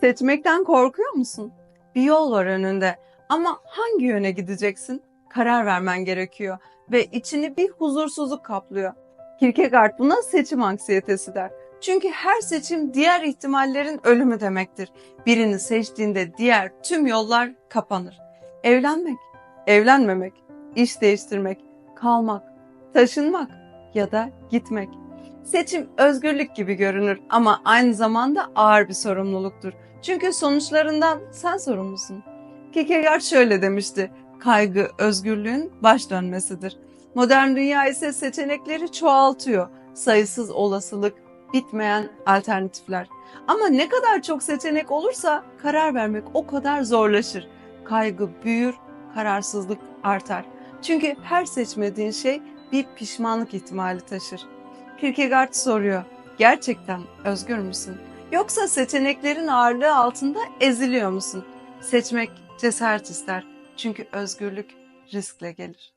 Seçmekten korkuyor musun? Bir yol var önünde ama hangi yöne gideceksin? Karar vermen gerekiyor ve içini bir huzursuzluk kaplıyor. Kierkegaard buna seçim anksiyetesi der. Çünkü her seçim diğer ihtimallerin ölümü demektir. Birini seçtiğinde diğer tüm yollar kapanır. Evlenmek, evlenmemek, iş değiştirmek, kalmak, taşınmak ya da gitmek. Seçim özgürlük gibi görünür ama aynı zamanda ağır bir sorumluluktur. Çünkü sonuçlarından sen sorumlusun. Kierkegaard şöyle demişti. Kaygı özgürlüğün baş dönmesidir. Modern dünya ise seçenekleri çoğaltıyor. Sayısız olasılık, bitmeyen alternatifler. Ama ne kadar çok seçenek olursa karar vermek o kadar zorlaşır. Kaygı büyür, kararsızlık artar. Çünkü her seçmediğin şey bir pişmanlık ihtimali taşır. Kierkegaard soruyor. Gerçekten özgür müsün? Yoksa seçeneklerin ağırlığı altında eziliyor musun? Seçmek cesaret ister. Çünkü özgürlük riskle gelir.